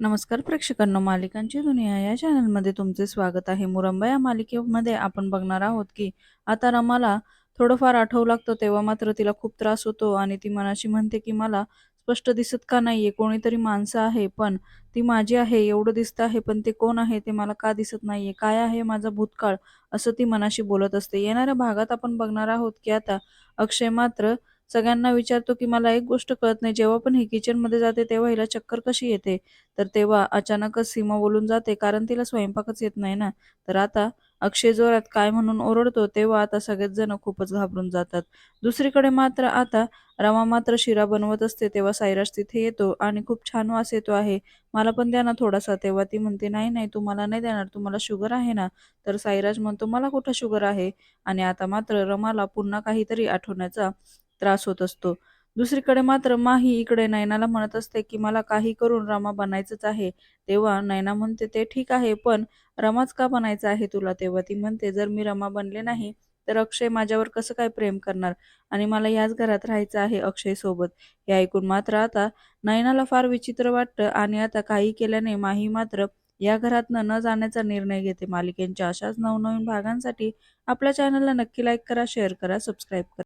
नमस्कार प्रेक्षकांनो मालिकांची दुनिया या चॅनलमध्ये तुमचे स्वागत आहे. मुरंबा या मालिकेमध्ये आपण बघणार आहोत की आता रमाला थोडंफार आठवू लागतं तेव्हा मात्र तिला खूप त्रास होतो आणि ती मनाशी म्हणते की मला स्पष्ट दिसत का नाहीये कोणीतरी माणसं आहे पण ती माझी आहे एवढं दिसतं आहे पण ते कोण आहे ते मला का दिसत नाहीये काय आहे माझा भूतकाळ असं ती मनाशी बोलत असते. येणाऱ्या भागात आपण बघणार आहोत की आता अक्षय मात्र सगळ्यांना विचारतो की मला एक गोष्ट कळत नाही जेव्हा पण ही किचनमध्ये जाते तेव्हा हिला चक्कर कशी येते? तर तेव्हा अचानकच सीमा बोलून जाते कारण तिला स्वयंपाकच येत नाही ना. तर आता अक्षय जोरात काय म्हणून ओरडतो तेव्हा आता सगळेच जण खूपच घाबरून जातात. दुसरीकडे मात्र आता रमा मात्र शिरा बनवत असते तेव्हा सायराज तिथे येतो आणि खूप छान वास येतो आहे. मला पण द्या ना थोडासा तेव्हा ती म्हणते नाही नाही तू मला नाही देणार तुम्हाला शुगर आहे ना. तर सायराज म्हणतो मला कुठं शुगर आहे? आणि आता मात्र रमाला पुन्हा काहीतरी आठवण्याचा त्रास होत असतो. दुसरीकडे मात्र माही इकडे नयनाला म्हणत असते की मला काही करून रमा बनायचंच आहे. तेव्हा नयना म्हणते ते ठीक आहे पण रमाच का बनायचं आहे तुला? तेव्हा ती म्हणते जर मी रमा बनले नाही तर अक्षय माझ्यावर कसं काय प्रेम करणार? आणि मला याच घरात राहायचं आहे अक्षय सोबत. हे ऐकून मात्र आता नयनाला फार विचित्र वाटतं आणि आता काही केल्याने माही मात्र या घरातनं न जाण्याचा निर्णय घेते. मालिकेच्या अशाच नवनवीन भागांसाठी आपल्या चॅनलला नक्की लाईक करा शेअर करा सबस्क्राईब करा.